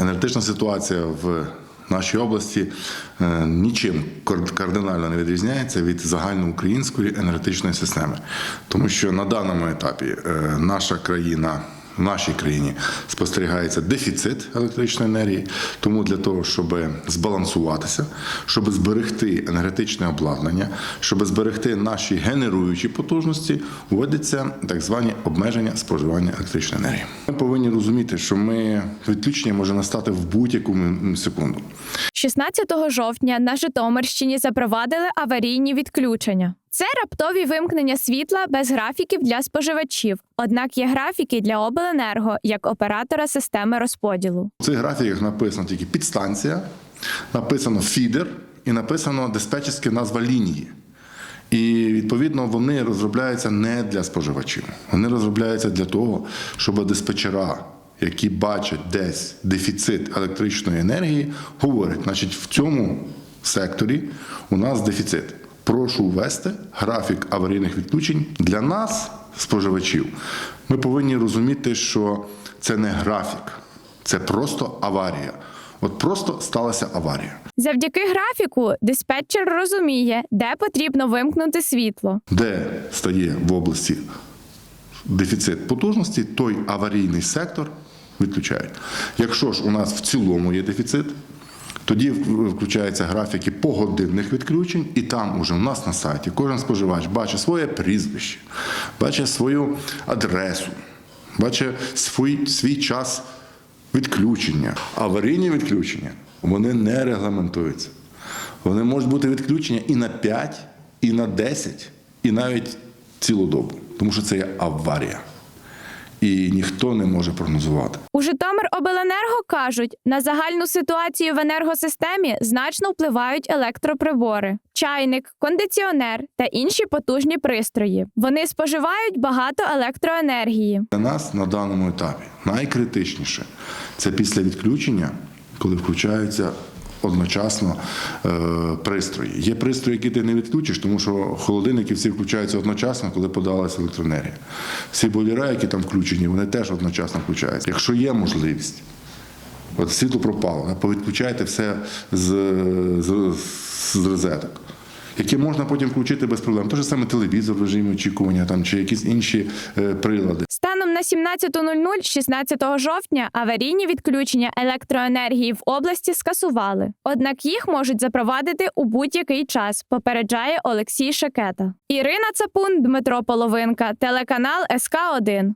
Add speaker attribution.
Speaker 1: енергетична ситуація в нашій області е, нічим кар- кардинально не відрізняється від загальноукраїнської енергетичної системи, тому що на даному етапі е, наша країна. В нашій країні спостерігається дефіцит електричної енергії, тому для того, щоб збалансуватися, щоб зберегти енергетичне обладнання, щоб зберегти наші генеруючі потужності, вводяться так звані обмеження споживання електричної енергії. Ми повинні розуміти, що ми відключення може настати в будь-яку секунду.
Speaker 2: 16 жовтня на Житомирщині запровадили аварійні відключення. Це раптові вимкнення світла без графіків для споживачів. Однак є графіки для обленерго як оператора системи розподілу.
Speaker 1: В цих графіках написано тільки підстанція, написано фідер і написано диспетчерська назва лінії. І відповідно вони розробляються не для споживачів. Вони розробляються для того, щоб диспетчера, які бачать десь дефіцит електричної енергії, говорять, значить, в цьому секторі у нас дефіцит. Прошу ввести графік аварійних відключень для нас, споживачів. Ми повинні розуміти, що це не графік, це просто аварія. От просто сталася аварія.
Speaker 2: Завдяки графіку диспетчер розуміє, де потрібно вимкнути світло.
Speaker 1: де стає в області дефіцит потужності, той аварійний сектор відключають. Якщо ж у нас в цілому є дефіцит, тоді включаються графіки погодинних відключень, і там уже у нас на сайті кожен споживач бачить своє прізвище, бачить свою адресу, бачить свій, свій час відключення. Аварійні відключення вони не регламентуються. Вони можуть бути відключення і на 5, і на 10, і навіть цілу добу, тому що це є аварія. І ніхто не може прогнозувати.
Speaker 2: У Житомиробленерго кажуть, на загальну ситуацію в енергосистемі значно впливають електроприбори, чайник, кондиціонер та інші потужні пристрої. Вони споживають багато електроенергії.
Speaker 1: Для нас на даному етапі найкритичніше це після відключення, коли включаються одночасно е, пристрої. Є пристрої, які ти не відключиш, тому що холодильники всі включаються одночасно, коли подалася електроенергія. Всі бойлера, які там включені, вони теж одночасно включаються. Якщо є можливість, От світло пропало, повідключайте все з, з, з розеток, які можна потім включити без проблем. Те ж саме телевізор в режимі очікування там, чи якісь інші е, прилади.
Speaker 2: Станом на 17.00 16 жовтня аварійні відключення електроенергії в області скасували. Однак їх можуть запровадити у будь-який час, попереджає Олексій Шакета. Ірина Цапун, Дмитро Половинка, телеканал СК 1